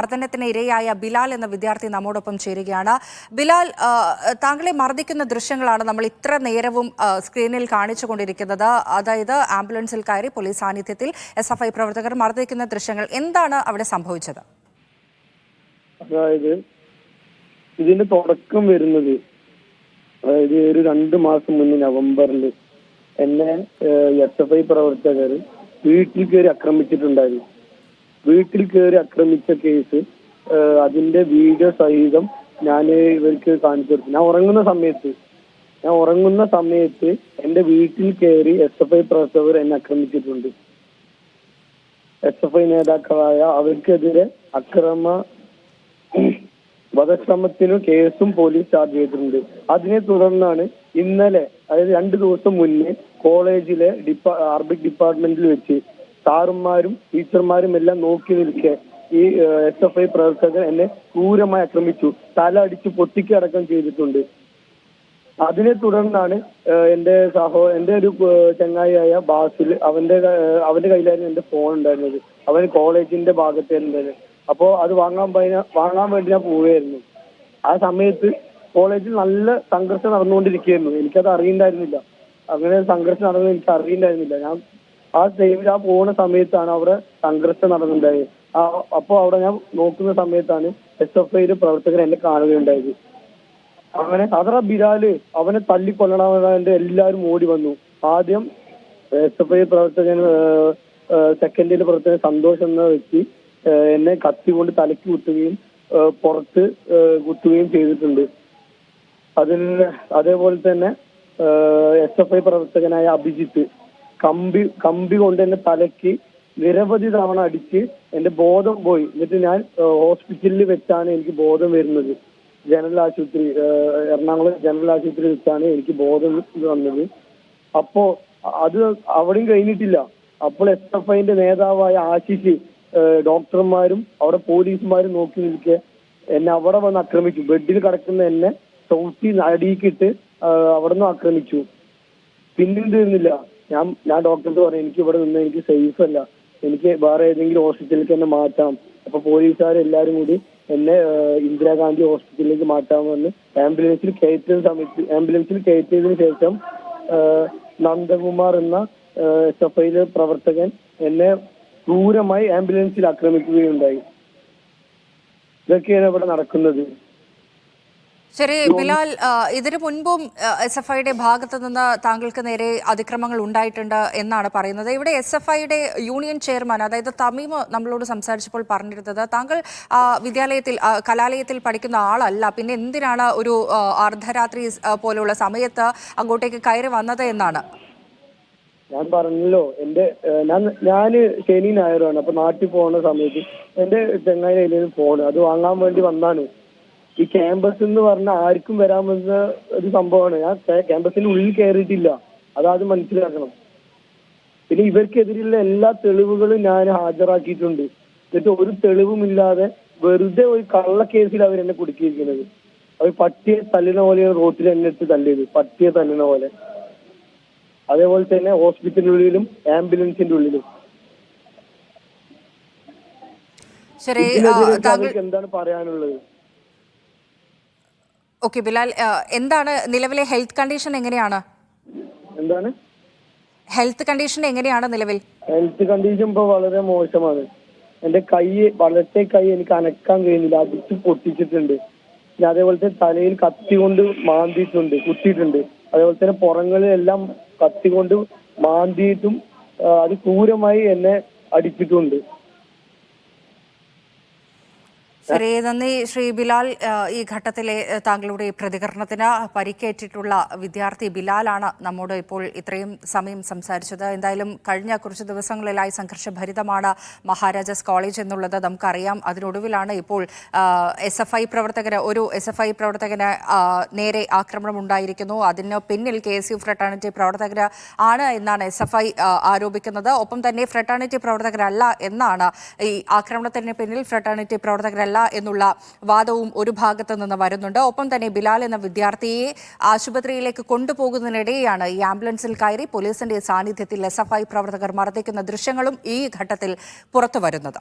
മർദ്ദനത്തിന് ഇരയായ ബിലാൽ എന്ന വിദ്യാർത്ഥി നമ്മോടൊപ്പം ചേരുകയാണ്. ബിലാൽ താങ്കളെ മർദ്ദിക്കുന്ന ദൃശ്യങ്ങളാണ് നമ്മൾ ഇത്ര നേരവും സ്ക്രീനിൽ കാണിച്ചു കൊണ്ടിരിക്കുന്നത്. അതായത് ആംബുലൻസിൽ കയറി പോലീസ് സാന്നിധ്യത്തിൽ എസ് എഫ് ഐ പ്രവർത്തകർ മർദ്ദിക്കുന്ന ദൃശ്യങ്ങൾ. എന്താണ് അവിടെ സംഭവിച്ചത്? അതായത് ഇതിന്റെ തുടക്കം വരുന്നത് അതായത് ഒരു രണ്ട് മാസം മുന്നേ നവംബറിൽ എന്നെ എസ് എഫ് ഐ പ്രവർത്തകർ വീട്ടിൽ കയറി ആക്രമിച്ചിട്ടുണ്ടായിരുന്നു. വീട്ടിൽ കയറി ആക്രമിച്ച കേസ് അതിന്റെ വീഡിയോ സഹിതം ഞാൻ ഇവർക്ക് കാണിച്ചു കൊടുത്തു. ഞാൻ ഉറങ്ങുന്ന സമയത്ത് ഞാൻ ഉറങ്ങുന്ന സമയത്ത് എന്റെ വീട്ടിൽ കയറി എസ് എഫ് ഐ പ്രവർത്തകർ എന്നെ ആക്രമിച്ചിട്ടുണ്ട്. എസ് എഫ് ഐ നേതാക്കളായ അവർക്കെതിരെ അക്രമ വധശ്രമത്തിനു കേസും പോലീസ് ചാർജ് ചെയ്തിട്ടുണ്ട്. അതിനെ തുടർന്നാണ് ഇന്നലെ അതായത് രണ്ടു ദിവസം മുന്നേ കോളേജിലെ ഡിപ്പാ ആർബിക് ഡിപ്പാർട്ട്മെന്റിൽ വെച്ച് സാറുമാരും ടീച്ചർമാരും എല്ലാം നോക്കി നിൽക്കെ ഈ എസ് എഫ് ഐ പ്രവർത്തകർ എന്നെ ക്രൂരമായി ആക്രമിച്ചു. തല അടിച്ച് പൊട്ടിക്കടക്കം ചെയ്തിട്ടുണ്ട്. അതിനെ തുടർന്നാണ് എന്റെ സഹോ എന്റെ ഒരു ചങ്ങായിയായ ബാസിൽ അവന്റെ അവന്റെ കയ്യിലായിരുന്നു എന്റെ ഫോൺ ഉണ്ടായിരുന്നത്. അവൻ കോളേജിന്റെ ഭാഗത്തായിരുന്നത് അപ്പോ അത് വാങ്ങാൻ വാങ്ങാൻ വേണ്ടി ഞാൻ പോവുകയായിരുന്നു. ആ സമയത്ത് കോളേജിൽ നല്ല സംഘർഷം നടന്നുകൊണ്ടിരിക്കുകയായിരുന്നു. എനിക്കത് അറിയണ്ടായിരുന്നില്ല. അങ്ങനെ സംഘർഷം നടന്നത് എനിക്ക് അറിയണ്ടായിരുന്നില്ല. ഞാൻ ആ ടൈമിൽ ആ പോകുന്ന സമയത്താണ് അവിടെ സംഘർഷം നടന്നിട്ടുണ്ടായത്. ആ അപ്പോൾ അവിടെ ഞാൻ നോക്കുന്ന സമയത്താണ് എസ് എഫ് ഐയുടെ പ്രവർത്തകർ എന്നെ കാണുകയുണ്ടായത്. അങ്ങനെ അതറ ബിലാൽ അവനെ തല്ലിക്കൊല്ലണമെന്ന് എല്ലാവരും ഓടി വന്നു. ആദ്യം എസ് എഫ് ഐ പ്രവർത്തകൻ സെക്കൻഡിലെ പ്രവർത്തകൻ സന്തോഷ് എന്ന വ്യക്തി എന്നെ കത്തി കൊണ്ട് തലയ്ക്ക് കുത്തുകയും പുറത്ത് കുത്തുകയും ചെയ്തിട്ടുണ്ട്. അതിൽ അതേപോലെ തന്നെ എസ് എഫ് ഐ പ്രവർത്തകനായ അഭിജിത്ത്. കമ്പി കമ്പി കൊണ്ട് എന്നെ തലയ്ക്ക് നിരവധി തവണ അടിച്ച് എന്റെ ബോധം പോയി. എന്നിട്ട് ഞാൻ ഹോസ്പിറ്റലിൽ വെച്ചാണ് എനിക്ക് ബോധം വരുന്നത്. ജനറൽ ആശുപത്രി എറണാകുളം ജനറൽ ആശുപത്രി വെച്ചാണ് എനിക്ക് ബോധം വന്നത്. അപ്പോ അത് അവിടെയും കഴിഞ്ഞിട്ടില്ല. അപ്പോൾ എസ് എഫ് ഐന്റെ നേതാവായ ആശിഷ് ഡോക്ടർമാരും അവിടെ പോലീസുമാരും നോക്കി നിൽക്കെ എന്നെ അവിടെ വന്ന് ആക്രമിച്ചു. ബെഡിൽ കിടക്കുന്ന എന്നെ ചവിട്ടി അടിയിക്കിട്ട് അവിടെ നിന്ന് ആക്രമിച്ചു. തീർന്നില്ല ഞാൻ ഞാൻ ഡോക്ടർക്ക് പറഞ്ഞു എനിക്ക് ഇവിടെ നിന്ന് എനിക്ക് സേഫ് അല്ല. എനിക്ക് വേറെ ഏതെങ്കിലും ഹോസ്പിറ്റലിലേക്ക് എന്നെ മാറ്റാം. അപ്പൊ പോലീസുകാർ എല്ലാരും കൂടി എന്നെ ഇന്ദിരാഗാന്ധി ഹോസ്പിറ്റലിലേക്ക് മാറ്റാമെന്ന് ആംബുലൻസിൽ കയറ്റിയ സമയത്ത് ആംബുലൻസിൽ കയറ്റിയതിനു ശേഷം നന്ദകുമാർ എന്ന എസ് എഫ് ഐയിലെ പ്രവർത്തകൻ എന്നെ ക്രൂരമായി ആംബുലൻസിൽ ആക്രമിക്കുകയുണ്ടായി. ഇതൊക്കെയാണ് ഇവിടെ നടക്കുന്നത്. ശരി ബിലാൽ ഇതിനു മുൻപും എസ് എഫ് ഐയുടെ ഭാഗത്തു നിന്ന് താങ്കൾക്ക് നേരെ അതിക്രമങ്ങൾ ഉണ്ടായിട്ടുണ്ട് എന്നാണ് പറയുന്നത്. ഇവിടെ എസ് എഫ് ഐയുടെ യൂണിയൻ ചെയർമാൻ അതായത് തമീമ് നമ്മളോട് സംസാരിച്ചപ്പോൾ പറഞ്ഞിരുന്നത് താങ്കൾ വിദ്യാലയത്തിൽ കലാലയത്തിൽ പഠിക്കുന്ന ആളല്ല പിന്നെ എന്തിനാണ് ഒരു അർദ്ധരാത്രി പോലെയുള്ള സമയത്ത് അങ്ങോട്ടേക്ക് കയറി വന്നത് എന്നാണ്? ഞാൻ പറഞ്ഞല്ലോ എന്റെ ഞാൻ ഞാൻ ശനി ഞായറാണ് അപ്പൊ നാട്ടിൽ പോകുന്ന സമയത്ത് എന്റെ ചെങ്ങായി ഫോൺ അത് വാങ്ങാൻ വേണ്ടി വന്നാണ്. ഈ ക്യാമ്പസ് എന്ന് പറഞ്ഞ ആർക്കും വരാൻ പറ്റുന്ന ഒരു സംഭവമാണ്. ഞാൻ ക്യാമ്പസിന് ഉള്ളിൽ കയറിയിട്ടില്ല അതാദ്യം മനസ്സിലാക്കണം. പിന്നെ ഇവർക്കെതിരെയുള്ള എല്ലാ തെളിവുകളും ഞാൻ ഹാജരാക്കിയിട്ടുണ്ട്. എന്നിട്ട് ഒരു തെളിവുമില്ലാതെ വെറുതെ ഒരു കള്ളക്കേസിൽ അവർ എന്നെ കുടുക്കിയിരിക്കുന്നത്. അവർ പട്ടിയെ തല്ലുന്ന പോലെയാണ് റോട്ടിൽ എന്നെ ഇട്ട് തല്ലിയത്. പട്ടിയെ തല്ലുന്ന പോലെ. അതേപോലെ തന്നെ ഹോസ്പിറ്റലിന്റെ ഉള്ളിലും ആംബുലൻസിന്റെ ഉള്ളിലും. എന്താണ് പറയാനുള്ളത്? ഓക്കെ ബിലാൽ എന്താണ് നിലവിലെ ഹെൽത്ത് കണ്ടീഷൻ എങ്ങനെയാണ്? എന്താണ്? ഹെൽത്ത് കണ്ടീഷൻ എങ്ങനെയാണ് നിലവിൽ? ഹെൽത്ത് കണ്ടീഷൻ ഇപ്പൊ വളരെ മോശമാണ്. എന്റെ കൈ വളരെ കൈ എനിക്ക് അനക്കാൻ കഴിയുന്നില്ല. അടിച്ച് പൊട്ടിച്ചിട്ടുണ്ട്. പിന്നെ അതേപോലെ തലയിൽ കത്തി കൊണ്ട് മാന്തിയിട്ടുണ്ട് കുത്തിയിട്ടുണ്ട്. അതേപോലെ തന്നെ പുറങ്ങളിലെല്ലാം കത്തി കൊണ്ട് മാന്തിയിട്ടും അത് ക്രൂരമായി എന്നെ അടിച്ചിട്ടുണ്ട്. ശരി നന്ദി. ശ്രീ ബിലാൽ ഈ ഘട്ടത്തിലെ താങ്കളുടെ പ്രതികരണത്തിന് പരിക്കേറ്റിട്ടുള്ള വിദ്യാർത്ഥി ബിലാലാണ് നമ്മോട് ഇപ്പോൾ ഇത്രയും സമയം സംസാരിച്ചത്. എന്തായാലും കഴിഞ്ഞ കുറച്ച് ദിവസങ്ങളിലായി സംഘർഷഭരിതമാണ് മഹാരാജാസ് കോളേജ് എന്നുള്ളത് നമുക്കറിയാം. അതിനൊടുവിലാണ് ഇപ്പോൾ എസ് എഫ് ഐ പ്രവർത്തകന് ഒരു എസ് എഫ് ഐ പ്രവർത്തകന് നേരെ ആക്രമണം ഉണ്ടായിരിക്കുന്നു. അതിന് പിന്നിൽ കെ എസ് യു ഫ്രട്ടേണിറ്റി പ്രവർത്തകർ ആണ് എന്നാണ് എസ് എഫ് ഐ ആരോപിക്കുന്നത്. ഒപ്പം തന്നെ ഫ്രട്ടേണിറ്റി പ്രവർത്തകരല്ല എന്നാണ് ഈ ആക്രമണത്തിന് പിന്നിൽ ഫ്രട്ടേണിറ്റി പ്രവർത്തകരല്ല എന്നുള്ള വാദവും ഒരു ഭാഗത്ത് നിന്ന് വരുന്നുണ്ട്. ഒപ്പം തന്നെ ബിലാൽ എന്ന വിദ്യാർത്ഥിയെ ആശുപത്രിയിലേക്ക് കൊണ്ടുപോകുന്നതിനിടെയാണ് ഈ ആംബുലൻസിൽ കയറി പോലീസിന്റെ സാന്നിധ്യത്തിൽ എസ് പ്രവർത്തകർ മർദ്ദിക്കുന്ന ദൃശ്യങ്ങളും ഈ ഘട്ടത്തിൽ പുറത്തു വരുന്നത്.